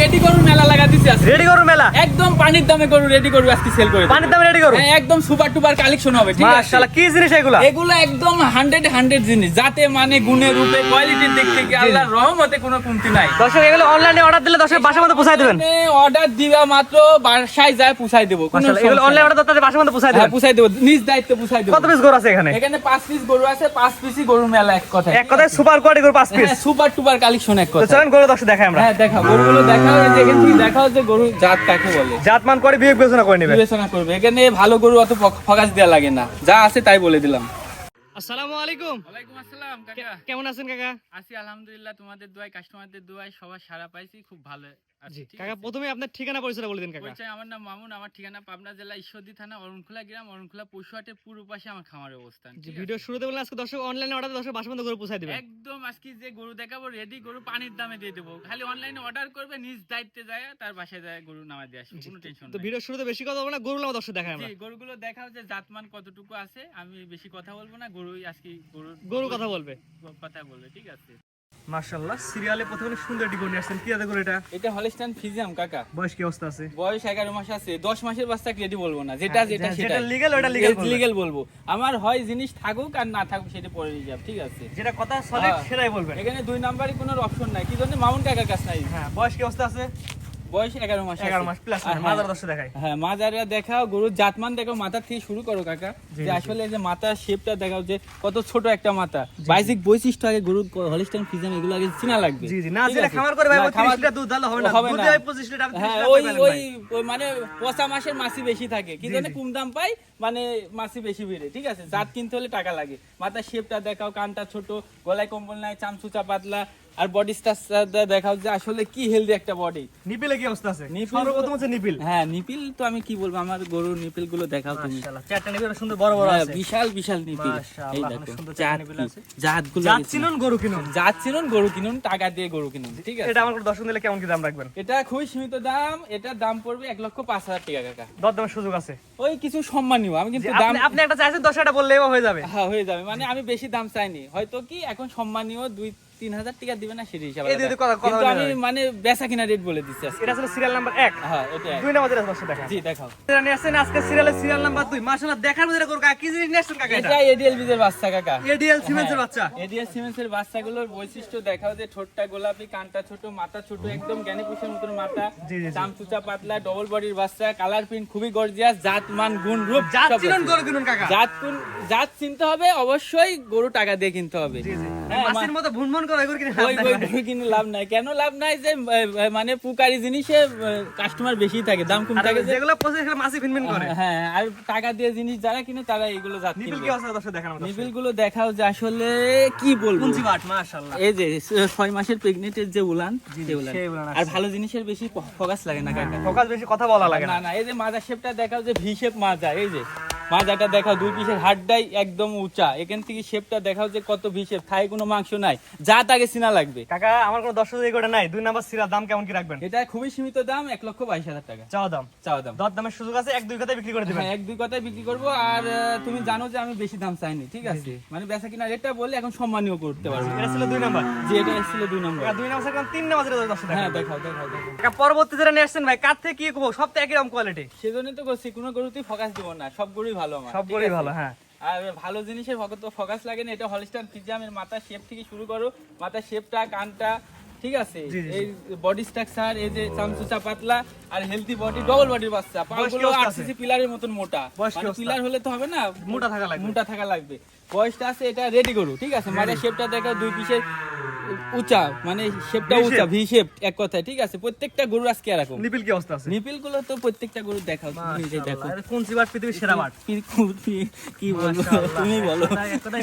Ready গরুর মেলা লাগা দিছি আজকে। রেডি করুন মেলা? একদম পানির দামে গরু রেডি গরু আজকে সেল করে পানির দামে রেডি করুন হ্যাঁ, একদম সুপার টুপার কালেকশন হবে ঠিক আছে? মাশাআল্লাহ কি জিনিস এগুলা? এগুলো একদম হান্ড্রেড হান্ড্রেড জিনিস যাতে মানে গুণে রূপে কোয়ালিটির দিক থেকে আল্লাহর রহমতে কোনো কমতি নাই। দর্শক এগুলো অনলাইনে অর্ডার দিলে দর্শক বাসার মধ্যে পৌঁছায় দিবেন। অর্ডার দিবা মাত্র বাসায় যায় পুষাই দেবো এগুলো অনলাইন অর্ডার দিতে বাসার মধ্যে পৌঁছায় দিবেন। পুষাই দেবো নিজ দায়িত্ব পুষাই দেবো। কত পিস গরু আছে এখানে? এখানে পাঁচ পিস গরু আছে পাঁচ পিসই গরুর মেলা এক কথা এক কথায় সুপার কোয়ালিটি গরু পাঁচ পিস সুপার টুপার কালেকশন এক তো কথা চলেন গরু দর্শক দেখাই আমরা। হ্যাঁ দেখাও গরুগুলো দেখাও এই যে দেখাও যে গরু জাত কাকে বলে? জাতমান করে বিবেক বিবেচনা করে নেবে। বিবেচনা করবে। এখানে ভালো গরু অত ফকাস দেওয়া লাগে না। যা আছে তাই বলে দিলাম। আসসালামু আলাইকুম। ওয়ালাইকুম আসসালাম। কাকা। কেমন আছেন কাকা? আছি আলহামদুলিল্লাহ। তোমাদের দোয়ায় কাস্টমারদের দোয়ায় সবার সারা পাইছি খুব ভালো কাকা প্রথমে আপনার ঠিকানা পরিচয় বলে দিন কাকা। পরিচয় আমার নাম মামুন আমার ঠিকানা পাবনা জেলা ঈশ্বরদী থানা অরুণখোলা গ্রাম অরুণখোলা পশুহাটের পূর্ব পাশে আমার খামারের অবস্থান ঠিক ভিডিও শুরুতে বললেন আজকে দর্শক অনলাইনে অর্ডার দর্শক গরু পৌঁছায় একদম আজকে যে গরু দেখাবো রেডি গরু পানির দামে দিয়ে দেবো। খালি অনলাইনে অর্ডার করবে নিজ দায়িত্বে যায় তার বাসায় যায় গরু নামা দিয়ে আসবে কোনো টেনশন তো ভিডিও শুরুতে বেশি কথা বলব না গরু আমার দর্শক দেখাই আমরা। গরুগুলো দেখাও যে জাতমান কতটুকু আছে আমি বেশি কথা বলব না গরুই আজকে গরুর গরু কথা বলবে? কথা বলবে ঠিক আছে। মাশাআল্লাহ সিরিয়ালে প্রথমে সুন্দর গরু নিয়ে আসছেন। কি আছে গরু এটা? এটা হলস্টাইন ফিজিয়াম কাকা। বয়স কি অবস্থা আছে? বয়স এগারো মাস আছে। দশ মাসের বাচ্চা রেডি বলব না। যেটা হ্যাঁ, যেটা যেটা সেটা legal, ওটা বলবেন। লিগেল বলব। আমার হয় জিনিস থাকুক আর না থাকুক সেটা পরে নিয়ে যাব ঠিক আছে। যেটা কথা সলিড হ্যাঁ। সেটাই বলবেন। এখানে দুই নাম্বারই কোনো অপশন নাই। কি জন্য? মামুন কাকার কাছে নাই। হ্যাঁ বয়স কি অবস্থা আছে? বয়স এগারো মাস এগারো মাস প্লাস মাদার হ্যাঁ, হ্যাঁ মাজারা দেখাও গরুর জাতমান দেখো মাথা থেকে শুরু করো কাকা। যে আসলে যে মাথার শেপটা দেখাও যে কত ছোট একটা মাথা। বাইসিক বৈশিষ্ট্য আগে গরুর হলিস্টাইন ফিজাম এগুলো আগে চিনা লাগবে। জি জি। না যেটা খামার করে ভাই 30 লিটার দুধ দিলে হবে না। হবে দুধ না। 25 লিটার হ্যাঁ ওই ওই মানে পচা মাসের মাছি বেশি থাকে। কি জি, জন্য জি। কম দাম পাই? মানে মাছি বেশি বেড়ে ঠিক আছে? জাত কিনতে হলে টাকা লাগে। মাথার শেপটা দেখাও কানটা ছোট গলায় কম্বল নাই চামচুচা পাতলা আর বডি দেখাও যে আসলে কি হেলদি একটা বডি নিপিলে কি অবস্থা আছে? নিপিল- সর্বপ্রথম হচ্ছে নিপিল। হ্যাঁ নিপিল তো আমি কি বলব? আমার গরুর নিপিলগুলো দেখাও তুমি। মাশাআল্লাহ চারটা নিপিল সুন্দর বড় বড় হ্যাঁ, আছে। বিশাল বিশাল নিপিল। এই দেখো জাত নিপিল আছে। জাত চিনুন। চিনুন গরু কিনুন। জাত চিনুন গরু কিনুন টাকা দিয়ে গরু কিনুন ঠিক আছে? এটা আমার দর্শন দিলে কেমন কি দাম রাখবেন? এটা খুবই সীমিত দাম এটার দাম পড়বে এক লক্ষ পাঁচ হাজার টাকা কাকা। দর দামের সুযোগ আছে। ওই কিছু সম্মানীয় আমি কিন্তু দাম আপনি- একটা চাইছেন দশ টাকা বললেই হয়ে যাবে। হ্যাঁ হয়ে যাবে। মানে আমি বেশি দাম চাইনি। হয়তো কি এখন সম্মানীয় দুই তিন হাজার টাকা দিবে না সেটা হিসাবে কিন্তু আমি মানে বেচা কিনা রেট বলে দিচ্ছি এটা ছিল সিরিয়াল নাম্বার এক। হ্যাঁ এটা দুই নাম্বার দেখা জি দেখাও। এটা নিয়ে আসছেন আজকে সিরিয়ালের সিরিয়াল নাম্বার দুই। মাশাআল্লাহ দেখার মধ্যে কাকা। কি জিনিস নিয়ে আসছেন কাকা এটা? এডিএল বীজের বাচ্চা কাকা। এডিএল সিমেন্সের বাচ্চা। এডিএল সিমেন্সের বাচ্চাগুলোর বৈশিষ্ট্য দেখাও যে ঠোঁটটা গোলাপি কানটা ছোট মাথা ছোট একদম জ্ঞানী পুষের মতন মাথা। জি, জি। পাতলা ডবল বডির বাচ্চা কালার প্রিন্ট খুবই গর্জিয়াস জাত মান গুণ রূপ জাত সব চিনুন গরু কিনুন কাকা। জাত জাত চিনতে হবে অবশ্যই গরু টাকা দিয়ে কিনতে হবে। জি জি। হ্যাঁ, মাছের মতো ভুনভুন করে গরু কিনে ওই ওই গরু কিনে লাভ নাই। কেন লাভ নাই যে মানে পুকারি জিনিসে কাস্টমার বেশি থাকে দাম কম থাকে যে যেগুলো পঁচিশ মাছি ভিনভিন করে। হ্যাঁ আর টাকা দিয়ে জিনিস যারা কিনে তারা এগুলো কি দর্শক নিবিলগুলো দেখাও যে আসলে কি বলব? পুঞ্জি বাট মাশাআল্লাহ। এই যে মাসের যে উলান আর ভালো জিনিসের বেশি ফোকাস লাগে না কাকা ফোকাস বেশি কথা বলা লাগে না। না এই যে মাজা শেপটা দেখাও যে ভি শেপ মাজা এই যে। মাজাটা দেখাও দুই পিসের হাড্ডাই একদম উঁচা। এখান থেকে শেপটা দেখাও যে কত ভি শেপ থাই কোনো মাংস নাই। যা তাকে চিনা লাগবে। কাকা আমার কোনো দর্শক এই গোটা নাই। দুই নাম্বার সিরিয়াল দাম কেমন কি রাখবেন? এটা খুবই সীমিত দাম এক লক্ষ বাইশ হাজার টাকা। চাওয়া দাম? চাওয়া দাম। দর দামের সুযোগ আছে এক দুই কথায় বিক্রি করে দিবেন। হ্যাঁ এক দুই কথায় বিক্রি করব। আর তুমি জানো যে আমি বেশি দাম চাইনি ঠিক আছে? মানে বেচা কিনা রেটটা বললে এখন সম্মানীয় করতে পারব। এটা ছিল দুই নাম্বার। যে এটা এসেছিল দুই নম্বর। দুই নাম্বার সেরকম তিন নাম্বার যেটা দর্শক হ্যাঁ দেখাও দেখাও দেখাও। পরবর্তী যেটা নিয়ে আসছেন ভাই কার থেকে কি করব সব তো একই রকম কোয়ালিটি সেজন্যই তো করছি কোনো গরুতেই ফোকাস দিব না। সব গরুই ভালো আমার সব গরুই ভালো হ্যাঁ। আর ভালো জিনিসের তো ফোকাস লাগে না এটা হলিস্টান পিজামের মাথা শেপ থেকে শুরু করো। মাথার শেপটা কানটা ঠিক আছে? এই বডি স্ট্রাকচার এই যে চামচুচা পাতলা আর হেলদি বডি ডবল বডির বাচ্চা। পাগুলো অবস্থা আট আছে? সিসি পিলারের মতন মোটা। মানে পিলার হলে তো হবে না? মোটা থাকা লাগবে। মোটা থাকা লাগবে। বয়সটা আছে এটা রেডি করু ঠিক আছে? মাথার শেপটা দেখো দুই পিসের উঁচা মানে শেপটা উঁচা ভি শেপ এক কথায় ঠিক আছে? প্রত্যেকটা গরু আজকে এরকম। নিপিল কি অবস্থা আছে? নিপিলগুলো তো প্রত্যেকটা গরু দেখাও। নিজে দেখো। কোন পৃথিবীর সেরা বাট? কি- বলব? তুমি বলো।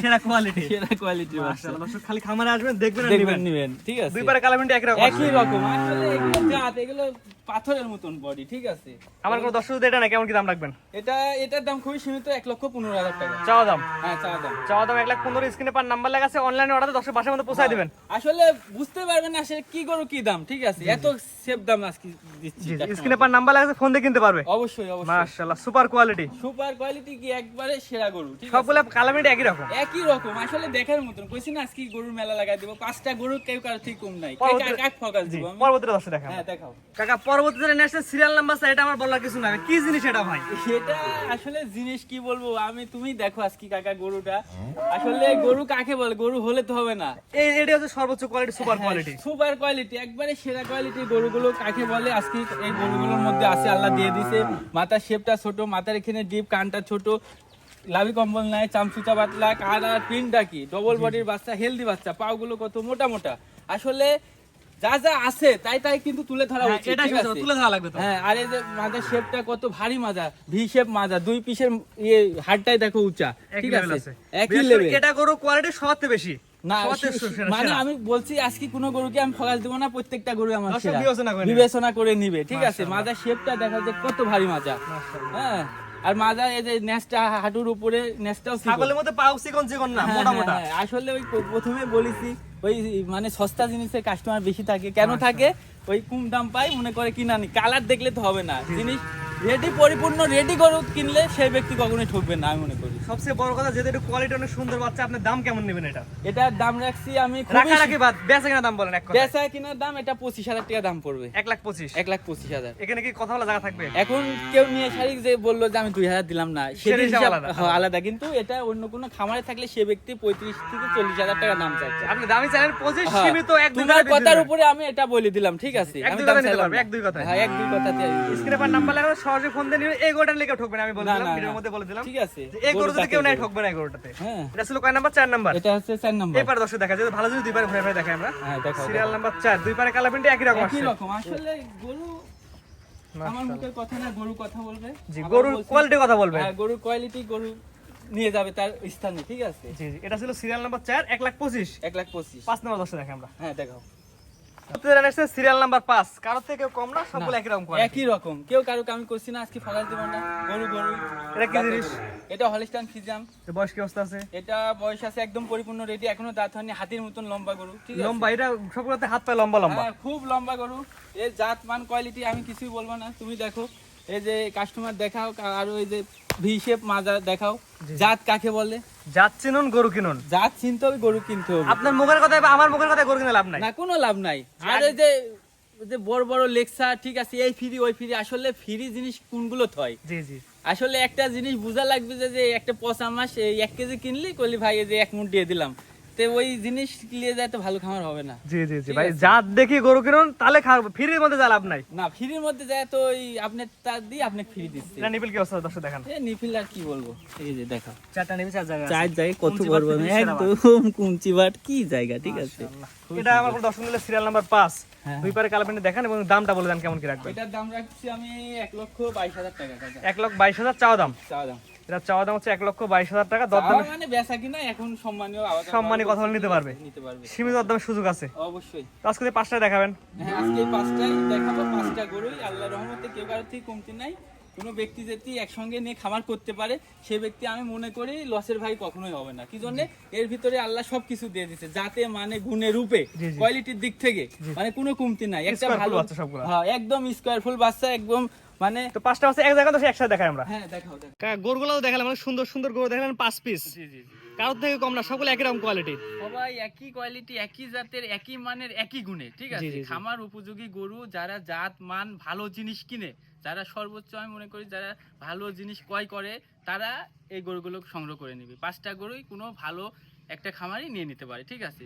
সেরা কোয়ালিটি সেরা কোয়ালিটির বাচ্চা। মাশাআল্লাহ খালি খামারে আসবেন দেখবেন আর নিবেন। ঠিক আছে? দুই পারে কালামেন্টি একই রকম। একই রকম। আসলে এগুলো জাত এগুলো পাথরের মতন বডি ঠিক আছে? আমার কোনো দর্শক এটা না কেমন কি দাম রাখবেন? এটা এটার দাম খুবই সীমিত এক লক্ষ পনেরো হাজার টাকা। চাওয়া দাম? হ্যাঁ চা দাম। চাওয়া দাম এক লাখ পনেরো স্ক্রিনে পার নাম্বার লেখা আছে অনলাইনে অর্ডার দর্শক বাসার মধ্যে পৌঁছায় দিবেন। আসলে বুঝতে পারবেন না সে কি করো কি দাম ঠিক আছে? এত সেফ দাম আজকে দিচ্ছি স্ক্রিনে পার নাম্বার লেখা আছে ফোন দিয়ে কিনতে পারবে। অবশ্যই অবশ্যই। মাশাআল্লাহ সুপার কোয়ালিটি সুপার কোয়ালিটি কি একবারে সেরা গরু ঠিক আছে? সবগুলো কালামেন্টি একই রকম। একই রকম আসলে দেখার মতন। কইছি না আজকে গরুর মেলা লাগাই দিব। পাঁচটা গরু কেউ কারও ঠিক কম নাই। পরবর্তীতে দর্শক দেখা হ্যাঁ দেখাও। কাকা পরবর্তীতে ন্যাশনাল সিরিয়াল নাম্বার স্যার এটা আমার বলার কিছু না কি জিনিস এটা ভাই? সেটা আসলে জিনিস কি বলব? আমি তুমি দেখো আজকে কাকা গরুটা। আসলে গরু কাকে বলে? গরু হলে তো হবে না। এই এটা হচ্ছে সর্বোচ্চ quality super quality super quality একবারে সেরা কোয়ালিটির গরুগুলো কাকে বলে? আজকে এই গরুগুলোর মধ্যে আছে আল্লাহ দিয়ে দিছে। মাথার শেপটা ছোট মাথার এখানে ডিপ কানটা ছোট। লাভি কম্বল নাই চামচুচা পাতলা আর প্রিন্টটা কি? ডবল বডির বাচ্চা হেলদি বাচ্চা পাগুলো কত মোটা মোটা। আসলে যা যা আছে তাই তাই কিন্তু তুলে ধরা উচিত হ্যাঁ, এটা ঠিক তুলে ধরা লাগবে তো। হ্যাঁ আর এই যে মাজার শেপটা কত ভারী মাজা ভি শেপ মাজা দুই পিসের ইয়ে হাড়টাই দেখো উঁচা ঠিক আছে। একই লেভেল এটা গরু কোয়ালিটি সবচেয়ে বেশি না মানে আমি বলছি আজকে কোনো গরুকে আমি ফকাস দেবো না প্রত্যেকটা গরু আমার বিবেচনা করে বিবেচনা করে নিবে ঠিক আছে। মাজার শেপটা দেখা যায় কত ভারী মাজা। হ্যাঁ। আর মাজা এই যে নেসটা হাঁটুর উপরে নেসটাও ছাগলের মধ্যে পাও চিকন চিকন না হ্যাঁ, মোটা হ্যাঁ, মোটা হ্যাঁ, আসলে ওই প্রথমে বলেছি ওই মানে সস্তা জিনিসের কাস্টমার বেশি থাকে। কেন থাকে? ওই কম দাম পাই মনে করে কিনা নি কালার দেখলে তো হবে না। জিনিস রেডি পরিপূর্ণ রেডি গরু কিনলে সেই ব্যক্তি কখনোই ঠকবে না আমি মনে করি। সবচেয়ে বড় কথা যেহেতু এটা কোয়ালিটি অনেক সুন্দর বাচ্চা আপনার দাম কেমন নেবেন এটা? এটার দাম রাখছি আমি রাখা রাখি বাদ বেচা কেনা দাম বলেন এক কথা বেচা কেনার দাম এটা পঁচিশ হাজার টাকা দাম পড়বে। এক লাখ পঁচিশ। এক লাখ পঁচিশ হাজার। এখানে কি কথা বলা জায়গা থাকবে? এখন কেউ নিয়ে শাড়ি যে বলল যে আমি দুই হাজার দিলাম না সেটা হিসাব আলাদা। হ্যাঁ, আলাদা। কিন্তু এটা অন্য কোনো খামারে থাকলে সে ব্যক্তি পঁয়ত্রিশ থেকে চল্লিশ হাজার টাকা দাম চাইছে। আপনি দামি চাইলেন পঁচিশ হ্যাঁ, সীমিত এক তোমার কথার উপরে আমি এটা বলে দিলাম ঠিক আছে? এক আমি দুই কথা। এক দুই কথা হ্যাঁ এক দুই কথাতে স্ক্রিনে পার নাম্বার লাগানো সহজে ফোন দিয়ে নিবে এই গোটার লিখে ঠকবে না আমি বলে না, দিলাম না, ভিডিওর মধ্যে বলে দিলাম ঠিক আছে। এই গরু যদি কেউ নাই ঠকবে না এই গরুটাতে। হ্যাঁ। এটা ছিল কয় নাম্বার? চার নাম্বার। এটা হচ্ছে চার নম্বর। এই পারে দর্শক দেখা যায় ভালো যদি দুই পারে ঘুরে ঘুরে দেখাই আমরা। হ্যাঁ সিরিয়াল নাম্বার চার দুই পারে কালা প্রিন্ট একই রকম একই রকম। আসলে গরু আমার মুখের কথা না গরু কথা বলবে। জি গরুর কোয়ালিটির কথা বলবেন হ্যাঁ গরুর কোয়ালিটি গরু নিয়ে যাবে তার স্থানে ঠিক আছে? জি এটা ছিল সিরিয়াল নাম্বার চার এক লাখ পঁচিশ। এক লাখ পঁচিশ। পাঁচ নাম্বার দর্শক দেখে আমরা। হ্যাঁ দেখাও। সিরিয়াল নাম্বার পাঁচ। কারোর থেকে কম না সবগুলো একই রকম। একই রকম। কেউ কারও আমি করছি না আজকে ফাঁকা দিব না গরু গরু। এটা কি জিনিস? এটা হলিস্টান ফিজাম বয়স কি অবস্থা আছে? এটা বয়স আছে একদম পরিপূর্ণ রেডি এখনও দাঁত হয়নি হাতির মতন লম্বা গরু ঠিক আছে? লম্বা এটা সবগুলোতে হাত পায়ে লম্বা লম্বা। হ্যাঁ, খুব লম্বা গরু। এর জাত মান কোয়ালিটি আমি কিছুই বলব না। তুমি দেখো এই যে কাস্টমার দেখাও আর ওই যে ভি শেপ মাজা দেখাও জাত কাকে বলে? যাচ্ছে নুন গরু কিনুন। জাত চিনতে হবে গরু কিনতে হবে। আপনার মুখের কথা আমার মুখের কথা গরু কিনে লাভ নাই? না কোনো লাভ নাই। আর ওই যে যে বড় বড় লেকচার ঠিক আছে এই ফ্রি ওই ফ্রি আসলে ফ্রি জিনিস কোনগুলো থয়? জি জি। আসলে একটা জিনিস বোঝা লাগবে যে একটা পচা মাস এক কেজি কিনলি কলি ভাই এই যে এক মুঠ দিয়ে দিলাম। তো ওই জিনিস নিয়ে যায় তো ভালো খামার হবে না। জি জি জি ভাই জাত দেখি গরু কিনুন তাহলে খাওয়াবো। ফ্রির মধ্যে যা লাভ নাই। না ফ্রির মধ্যে যায় তো ওই আপনি তার দিয়ে আপনি ফ্রি দিচ্ছে না নিপিল কি অবস্থা দর্শক দেখান। এ নিপিল আর কি বলব? এই যে দেখো। চারটা নিবি চার জায়গা চার জায়গায় কত কুঞ্চি বলব বাট না থেকে সেরা বাট। একদম কুঞ্চি বাট কি জায়গা ঠিক আছে? এটা আমার কোনো দর্শক নিলে সিরিয়াল নাম্বার পাঁচ। হ্যাঁ। দুই পারে কালা দেখান এবং দামটা বলে দেন কেমন কি রাখবেন। এটার দাম রাখছি আমি এক লক্ষ বাইশ হাজার টাকা লক্ষ বাইশ হাজার চাওয়া দাম। চাওয়া দাম। এটা চাওয়া দাম হচ্ছে এক লক্ষ বাইশ হাজার টাকা। দর চাওয়া মানে বেচা কিনা এখন সম্মানীয় আবার সম্মানী কথা বলে নিতে পারবে। নিতে পারবে। সীমিত দরদামের সুযোগ আছে। অবশ্যই। আজকে পাঁচটায় পাঁচটা দেখাবেন? হ্যাঁ আজকে পাঁচটায় দেখাবো পাঁচটা গরুই আল্লাহ রহমতে কেউ কারোর থেকে কমতি নাই। কোনো ব্যক্তি যদি একসঙ্গে নিয়ে খামার করতে পারে সে ব্যক্তি আমি মনে করি লসের ভাই কখনোই হবে না। কি জন্য? এর ভিতরে আল্লাহ সবকিছু দিয়ে দিছে যাতে মানে গুণে রূপে। কোয়ালিটির দিক থেকে মানে কোনো কমতি নাই। একটা ভালো হ্যাঁ একদম স্কোয়ার ফুল বাচ্চা একদম মানে তো পাঁচটা হচ্ছে এক জায়গা তো একসাথে দেখাই আমরা। হ্যাঁ দেখাও দেখাও। গরুগুলো দেখালাম মানে সুন্দর সুন্দর গরু দেখালাম পাঁচ পিস জি জি জি। কারোর থেকে কম না সকলে একই রকম কোয়ালিটি সবাই একই কোয়ালিটি একই জাতের একই মানের একই গুণে ঠিক আছে? জি, জি। খামার উপযোগী গরু যারা জাত মান ভালো জিনিস কিনে যারা সর্বোচ্চ আমি মনে করি যারা ভালো জিনিস ক্রয় করে, তারা এই গরুগুলো সংগ্রহ করে নেবে। পাঁচটা গরুই কোনো ভালো একটা খামারই নিয়ে নিতে পারে, ঠিক আছে?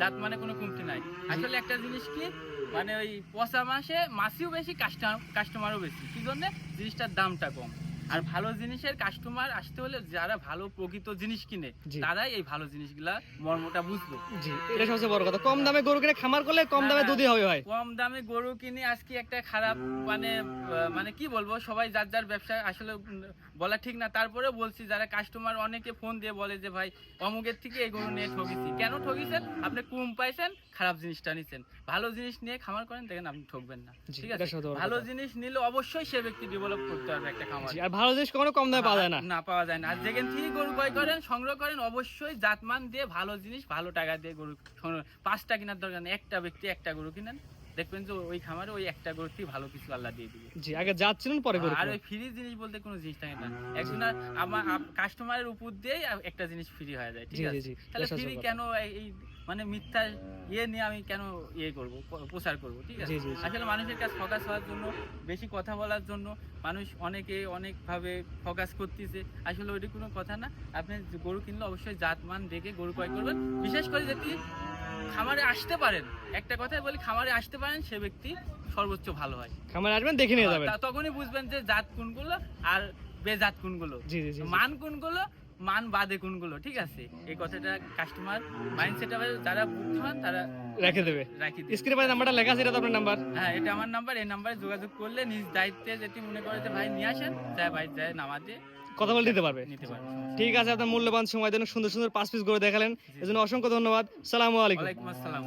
জাত মানে কোনো কমতি নাই। আসলে একটা জিনিস কি মানে ওই পচা মাসে মাসিও বেশি কাস্টমার কাস্টমারও বেশি। কি জন্যে? জিনিসটার দামটা কম। আর ভালো জিনিসের কাস্টমার আসতে হলে যারা ভালো প্রকৃত জিনিস কিনে তারাই এই ভালো জিনিসগুলা মর্মটা বুঝবে। জি এটা সবচেয়ে বড় কথা। কম দামে গরু কিনে খামার করলে কম দামে দুধই হবে ভাই। কম দামে গরু কিনে আজকে একটা খারাপ মানে মানে কি বলব সবাই যার যার ব্যবসা আসলে বলা ঠিক না। তারপরে বলছি যারা কাস্টমার অনেকে ফোন দিয়ে বলে যে ভাই অমুকের থেকে এই গরু নিয়ে ঠকেছি কেন ঠকিছেন আপনি কম পাইছেন খারাপ জিনিসটা নিছেন। ভালো জিনিস নিয়ে খামার করেন দেখেন আপনি ঠকবেন না। ঠিক আছে? ভালো জিনিস নিলে অবশ্যই সে ব্যক্তি ডেভেলপ করতে পারবে একটা খামার। ভালো জিনিস কখনো কম দামে পাওয়া যায় না। না পাওয়া যায় না। আর যেখান থেকে গরু ক্রয় করেন সংগ্রহ করেন অবশ্যই জাতমান দিয়ে ভালো জিনিস ভালো টাকা দিয়ে গরু সংগ্রহ পাঁচটা কেনার দরকার নেই। একটা ব্যক্তি একটা গরু কিনেন দেখবেন যে ওই খামারে ওই একটা গরুতেই ভালো কিছু আল্লাহ দিয়ে দিবে। জি আগে যাচ্ছিলেন পরে গরু আর ওই ফ্রি জিনিস বলতে কোনো জিনিস থাকে না। একজন আমার কাস্টমারের উপর দিয়ে একটা জিনিস ফ্রি হয়ে যায় ঠিক আছে? তাহলে ফ্রি কেন এই মানে মিথ্যা ইয়ে নিয়ে আমি কেন ইয়ে করব প্রচার করব ঠিক আছে। আসলে মানুষের কাছে ফোকাস হওয়ার জন্য বেশি কথা বলার জন্য মানুষ অনেকে অনেকভাবে ফোকাস করতেছে। আসলে ওইটা কোনো কথা না। আপনি গরু কিনলে অবশ্যই জাত মান দেখে গরু ক্রয় করবেন। বিশেষ করে যদি খামারে আসতে পারেন একটা কথাই বলি খামারে আসতে পারেন সে ব্যক্তি সর্বোচ্চ ভালো হয়। খামারে আসবেন দেখে নিয়ে যাবেন। তখনই বুঝবেন যে জাত কোনগুলো আর বেজাত কোনগুলো। মান কোনগুলো মান বাদে কোনগুলো ঠিক আছে? এই কথাটা কাস্টমার মাইন্ডসেট যারা বুদ্ধিমান তারা রেখে দেবে। রাখি দেবে। স্ক্রিনে পাশে নাম্বারটা লেখা আছে এটা তো আপনার নাম্বার হ্যাঁ এটা আমার নাম্বার এই নাম্বারে যোগাযোগ করলে নিজ দায়িত্বে যদি মনে করে যে ভাই নিয়ে আসেন যায় ভাই যায় নামা দিয়ে কথা বলে দিতে পারবে। নিতে পারবে। ঠিক আছে আপনার মূল্যবান সময় জন্য সুন্দর সুন্দর পাঁচ পিস করে দেখালেন। এজন্য অসংখ্য ধন্যবাদ। সালামু আলাইকুম। ওয়ালাইকুম আসসালাম।